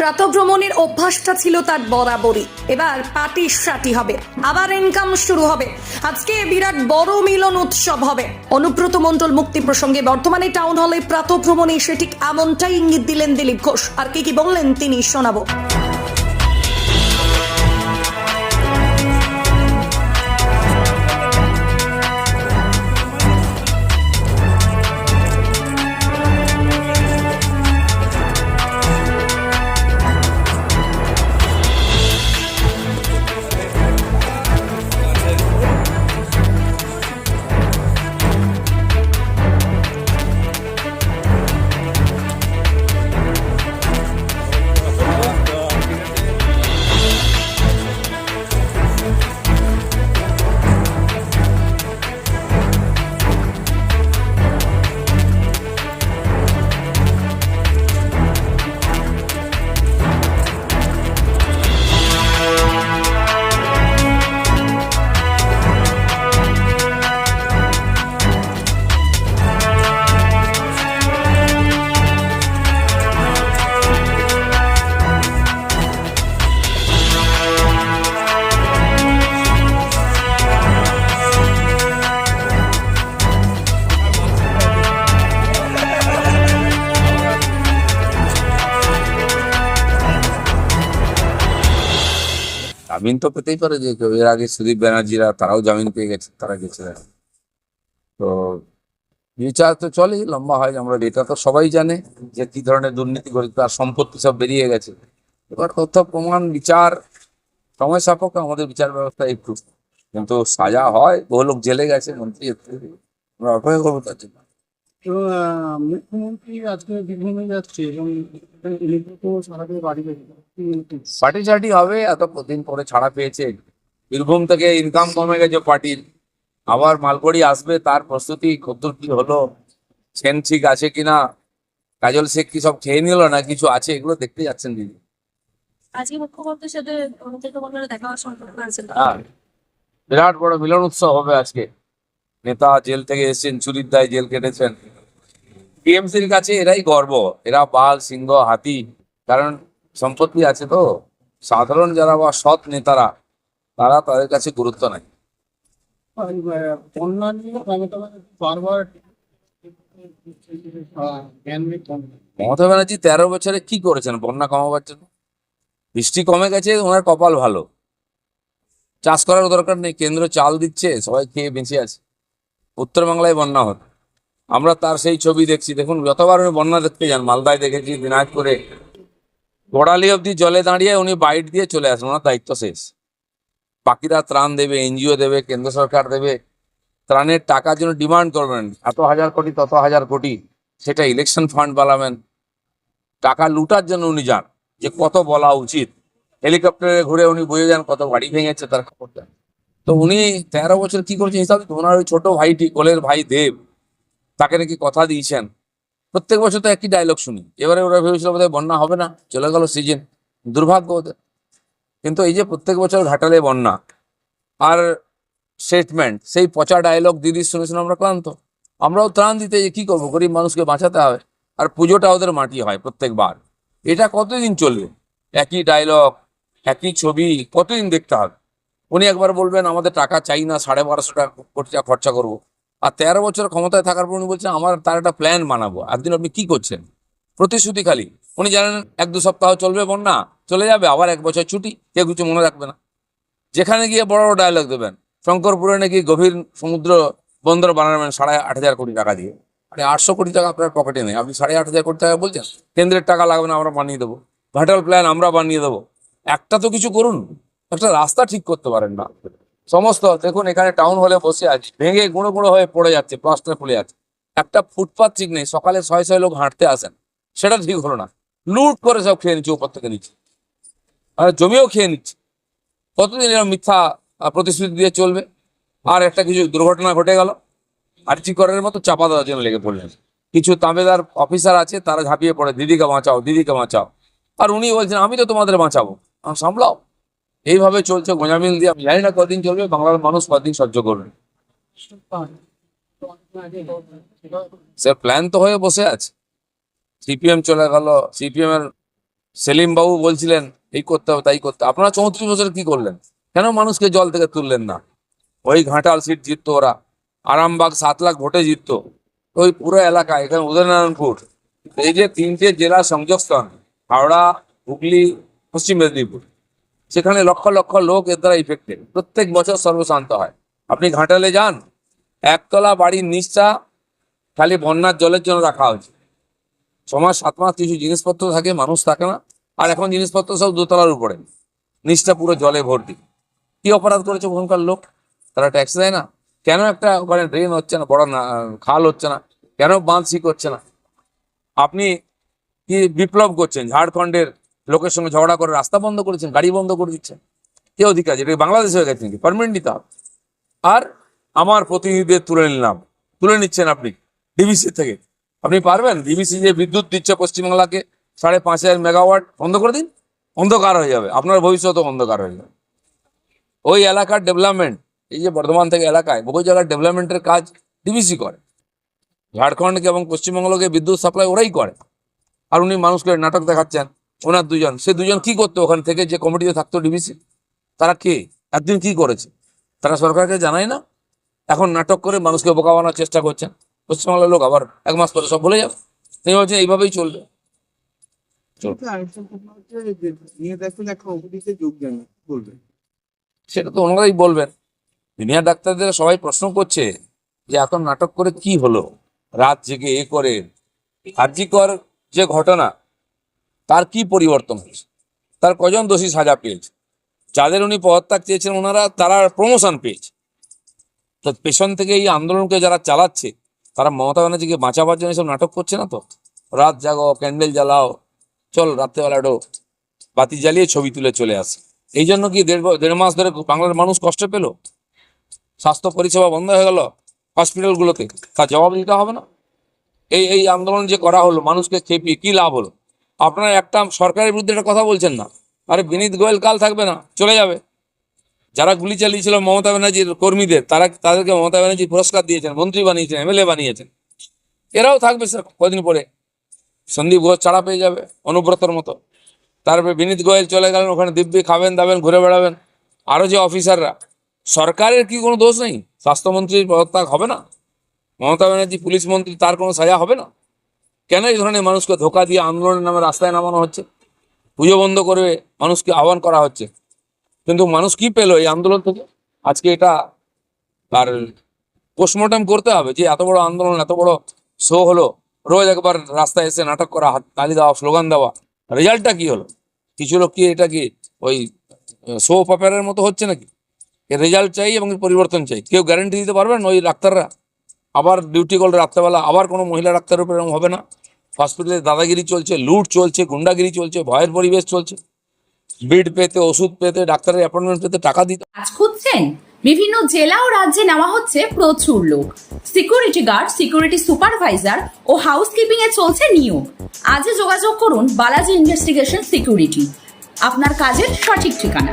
প্রাতভ্রমণের অভ্যাসটা ছিল তার বরাবরই। এবার পার্টি সাটি হবে। আবার ইনকাম শুরু হবে। আজকে বিরাট বড় মিলন উৎসব হবে। অনুব্রত মণ্ডল মুক্তি প্রসঙ্গে বর্তমানে টাউন হলে প্রাতভ্রমণে সে ঠিক এমনটাই ইঙ্গিত দিলেন দিলীপ ঘোষ। আর কি কি বললেন তিনি শোনাবো। জামিন তো পেতেই পারে যে কেউ। এর আগে সুদীপ ব্যানার্জিরা তারাও জামিন পেয়ে গেছে, তারা গেছিলেন তো বিচার তো চলেই, লম্বা হয়, আমরা এটা তো সবাই জানে যে কি ধরনের দুর্নীতি করে তার সম্পত্তি সব বেরিয়ে গেছে। এবার তথ্য, প্রমাণ, বিচার, সময় সাপেক্ষ আমাদের বিচার ব্যবস্থা একটু। কিন্তু সাজা হয়, বহু লোক জেলে গেছে, মন্ত্রী আমরা অপেক্ষা করব তার জন্য। এবং মুখ্যমন্ত্রী আজকে বীরভূমে যাচ্ছে এবং বাড়ি পার্টি সার্টি হবে এত দিন পরে ছাড়া পেয়েছে। বীরভূম থেকে ইনকাম কমে গেছে পার্টির। আবার মালগড়ি আসবে তার প্রস্তুতি কতদূর কি হলো সেন ঠিক আছে কিনা কাজল শেখ কি সব খেয়ে নিল না কিছু আছে? এগুলো দেখতে যাচ্ছেন দিদি। আজকে মুখ্যমন্ত্রীর সাথে দেখা হওয়ার সম্পর্ক আছে হ্যাঁ বিরাট বড় মিলন উৎসব হবে আজকে। নেতা জেল থেকে এসেছেন চুরির দায় জেল কেটেছেন। টিএমসির কাছে এরাই গর্ব। এরা বাল সিংহ হাতি কারণ সম্পত্তি আছে তো। সাধারণ যারা বা সৎ নেতারা তারা তাদের কাছে গুরুত্ব নাই। বারবার মমতা ব্যানার্জি তেরো বছরে কি করেছেন? বন্যা কমাবার জন্য? বৃষ্টি কমে গেছে ওনার কপাল ভালো। চাষ করার দরকার নেই কেন্দ্র চাল দিচ্ছে সবাই খেয়ে বেঁচে আছে। উত্তরবাংলায় বন্যা হতো আমরা তার সেই ছবি দেখছি। দেখুন, যতবার উনি বন্যা দেখতে যান, মালদায় দেখেছি, দিনাজপুরে। গোড়ালি অব্দি জলে দাঁড়িয়ে উনি বাইট দিয়ে চলে আসেন, ওনার দায়িত্ব শেষ। বাকিরা ত্রাণ দেবে, এনজিও দেবে, কেন্দ্র সরকার দেবে। ত্রাণের টাকার জন্য ডিমান্ড করবেন, এত হাজার কোটি, তত হাজার কোটি, সেটা ইলেকশন ফান্ড বানাবেন। টাকা লুটার জন্য উনি যান, যে কত বলা উচিত। হেলিকপ্টারে ঘুরে উনি বুঝে যান, কত বাড়ি ভেঙেছে, তার খবরটা তো উনি তেরো বছর কি করছেন হিসাবে ওনার ওই ছোট ভাইটি, কোলের ভাই দেব। তাকে নাকি কথা দিয়েছেন। প্রত্যেক বছর তো একই ডায়লগ শুনি। এবারে ওরা ভেবেছিল বোধহয় বন্যা হবে না, চলে গেল সিজন দুর্ভাগ্য ওদের। কিন্তু এই যে প্রত্যেক বছর ঘাটালে বন্যা আর স্টেটমেন্ট সেই পচা ডায়লগ দিদির শুনে শুনে আমরা ক্লান্ত। আমরাও ত্রাণ দিতে যে কী করব? গরিব মানুষকে বাঁচাতে হবে। আর পুজোটা ওদের মাটি হয় প্রত্যেকবার। এটা কতদিন চলবে? একই ডায়লগ একই ছবি, কতদিন দেখতে হবে? উনি একবার বলবেন, আমাদের টাকা চাই না, সাড়ে বারোশো টাকা টাকা খরচা করব। আর তেরো বছর ক্ষমতায় থাকার পর উনি বলছেন, আমার তার একটা প্ল্যান বানাবো। একদিন আপনি কি করছেন? প্রতিশ্রুতি খালি। উনি জানেন এক দু সপ্তাহ চলবে বন্যা, চলে যাবে, আবার এক বছর ছুটি, কেউ কিছু মনে রাখবে না। যেখানে গিয়ে বড় বড় ডায়লগ দেবেন, শঙ্করপুরে নাকি গভীর সমুদ্র বন্দর বানাবেন সাড়ে আট হাজার কোটি টাকা দিয়ে। আরে আটশো কোটি টাকা আপনার পকেটে নেই। আপনি সাড়ে আট হাজার কোটি টাকা বলছেন, কেন্দ্রের টাকা লাগবে না, আমরা বানিয়ে দেবো। ভাটাল প্ল্যান আমরা বানিয়ে দেবো। একটা তো কিছু করুন। একটা রাস্তা ঠিক করতে পারেন না। সমস্ত, দেখুন, এখানে টাউন হলে বসে আছি। ভেঙে গুঁড়ো গুঁড়ো হয়ে পড়ে যাচ্ছে প্লাস্টার ফুলে যাচ্ছে। একটা ফুটপাথ ঠিক নেই, সকালে ছয় ছয় লোক হাঁটতে আসেন। সেটা ঠিক হলো না। লুট করে সব খেয়ে নিচ্ছে, উপর থেকে নিচ্ছে আর জমিও খেয়ে নিচ্ছে। কতদিন এরকম মিথ্যা প্রতিশ্রুতি দিয়ে চলবে? আর একটা কিছু দুর্ঘটনা ঘটে গেল। আর্জি করার মতো চাপা দেওয়ার জন্য লেগে পড়লেন। কিছু তাবেদার অফিসার আছে, তারা ঝাঁপিয়ে পড়ে, দিদিকে বাঁচাও দিদিকে বাঁচাও। আর উনি বলছেন, আমি তো তোমাদের বাঁচাবো। সামলাও। এইভাবে চলছে গোঁজামিল দিয়ে। আমি জানি না কদিন চলবে, বাংলার মানুষ কদিন সহ্য করবে। সে প্ল্যান তো হয়ে বসে আছে। সিপিএম চলে গেল সিপিএম এর সেলিম বাবু বলছিলেন, এই করতে হবে, তাই করতে। আপনারা চৌত্রিশ বছরে কি করলেন? কেন মানুষকে জল থেকে তুললেন না? ওই ঘাটাল সিট জিততো ওরা। আরামবাগ সাত লাখ ভোটে জিততো। ওই পুরো এলাকা, এখানে উদয়নারায়ণপুর। এই যে তিনটে জেলা সংযোগস্থল হাওড়া, হুগলি, পশ্চিম মেদিনীপুর। সেখানে লক্ষ লক্ষ লোক এর দ্বারা ইফেক্টেড প্রত্যেক বছর সর্বশান্ত হয়। আপনি ঘাটালে যান, একতলা বাড়ির নিচটা খালি বন্যার জলের জন্য রাখা হয়েছে। ছ মাস, সাত মাস কিছু জিনিসপত্র থাকে, মানুষ থাকে না। আর এখন জিনিসপত্র সব দোতলার উপরে। নিচটা পুরো জলে ভর্তি। কি অপরাধ করেছে ওখানকার লোক? তারা ট্যাক্স দেয় না। কেন একটা ওখানে ড্রেন হচ্ছে না, বড় না, খাল হচ্ছে না? কেন বাঁধ ঠিক হচ্ছে না? আপনি কি বিপ্লব করছেন? ঝাড়খণ্ডের লোকের সঙ্গে ঝগড়া করে রাস্তা বন্ধ করেছেন, গাড়ি বন্ধ করে দিচ্ছেন। কে অধিকার? যেটা বাংলাদেশ হয়ে গেছে নাকি? পারমানেন্ট নিতে হবে। আর আমার প্রতিনিধিদের তুলে নিলাম। তুলে নিচ্ছেন আপনি ডিবিসি থেকে। আপনি পারবেন? ডিবিসি যে বিদ্যুৎ দিচ্ছে পশ্চিমবাংলাকে, সাড়ে পাঁচ হাজার মেগাওয়াট, বন্ধ করে দিন। অন্ধকার হয়ে যাবে। আপনার ভবিষ্যৎও অন্ধকার হয়ে যাবে। ওই এলাকার ডেভেলপমেন্ট এই যে বর্ধমান থেকে এলাকায়, বহু জায়গার ডেভেলপমেন্টের কাজ ডিবিসি করে। ঝাড়খণ্ডকে এবং পশ্চিমবঙ্গকে বিদ্যুৎ সাপ্লাই ওরাই করে। আর উনি মানুষকে নাটক দেখাচ্ছেন। ওনার দুজন। সে দুজন কি করতো ওখান থেকে? যে কমিটিতে থাকতো ডিবিসি তারা কে? একদিন কি করেছে? তারা সরকারকে জানায় না? এখন নাটক করে মানুষকে বোকা বানানোর চেষ্টা করছেন পশ্চিমবাংলার লোক আবার এক মাস পরে সব ভুলে যাবে। তিনি বলছেন এইভাবেই চলবে। সেটা তো ওনারাই বলবেন। জুনিয়র ডাক্তারদের সবাই প্রশ্ন করছে যে এখন নাটক করে কি হলো? রাত জেগে এ করে। আর্যিকর যে ঘটনা তার কি পরিবর্তন হয়েছে? তার কজন দোষী সাজা পেয়েছে? যাদের উনি পদত্যাগ চেয়েছেন, ওনারা তারা প্রমোশন পেয়েছে। তো পেছন থেকে এই আন্দোলনকে যারা চালাচ্ছে, তারা মমতা ব্যানার্জিকে বাঁচাবার জন্য সব নাটক করছে না তো? রাত জাগো ক্যান্ডেল জ্বালাও, চল রাত্রেবেলা একটু বাতি জ্বালিয়ে ছবি তুলে চলে আসে। এই জন্য কি দেড় দেড় মাস ধরে বাংলার মানুষ কষ্ট পেল? স্বাস্থ্য পরিষেবা বন্ধ হয়ে গেল হসপিটালগুলোতে তার জবাব দিতে হবে না? এই এই আন্দোলন যে করা হলো, মানুষকে খেপিয়ে কি লাভ হলো? আপনারা একটা সরকারের বিরুদ্ধে একটা কথা বলছেন না। আরে বিনীত গোয়েল কাল থাকবে না, চলে যাবে। যারা গুলি চালিয়েছিল মমতা ব্যানার্জির কর্মীদের, তারা তাদেরকে মমতা ব্যানার্জি পুরস্কার দিয়েছেন, মন্ত্রী বানিয়েছেন, এমএলএ বানিয়েছেন। এরাও থাকবে স্যার কদিন পরে। সন্দীপ ঘোষ ছাড়া পেয়ে যাবে, অনুব্রতর মতো। তারপরে বিনীত গোয়েল চলে গেলেন, ওখানে দিব্যি খাবেন, দাবেন, ঘুরে বেড়াবেন। আরও যে অফিসাররা, সরকারের কি কোনো দোষ নেই? স্বাস্থ্যমন্ত্রীর পদত্যাগ হবে না? মমতা ব্যানার্জি পুলিশ মন্ত্রী, তার কোনো সাজা হবে না? কেন এই ধরনের মানুষকে ধোকা দিয়ে আন্দোলনের নামে রাস্তায় নামানো হচ্ছে? পুজো বন্ধ করে মানুষকে আহ্বান করা হচ্ছে। কিন্তু মানুষ কি পেল এই আন্দোলন থেকে? আজকে এটা আর পোস্টমর্টম করতে হবে যে এত বড় আন্দোলন, এত বড় শো হলো, রোজ একবার রাস্তায় এসে নাটক করা তালি দেওয়া, স্লোগান দেওয়া। রেজাল্টটা কি হলো? কিছু লোক কি এটা কি ওই শো পেপারের মতো হচ্ছে নাকি? এর রেজাল্ট চাই এবং পরিবর্তন চাই। কেউ গ্যারেন্টি দিতে পারবেন ওই ডাক্তাররা? আবার ডিউটি করলে রাত্রেবেলা, আবার কোনো মহিলা ডাক্তারের উপর এরকম হবে না? হসপিটালে দাদাগিরি চলছে, লুট চলছে, গুন্ডাগিরি চলছে, ভয়ের পরিবেশ চলছে। বেড পেতে, ওষুধ পেতে, ডাক্তারের অ্যাপয়েন্টমেন্ট পেতে টাকা দিতে। কাজ খুঁজছেন? বিভিন্ন জেলা ও রাজ্যে নেওয়া হচ্ছে প্রচুর লোক। সিকিউরিটি গার্ড সিকিউরিটি সুপারভাইজার ও হাউসকিপিং এ চলছে নিয়োগ। আজই যোগাযোগ করুন বালাজি ইনভেস্টিগেশন সিকিউরিটি আপনার কাজের সঠিক ঠিকানা।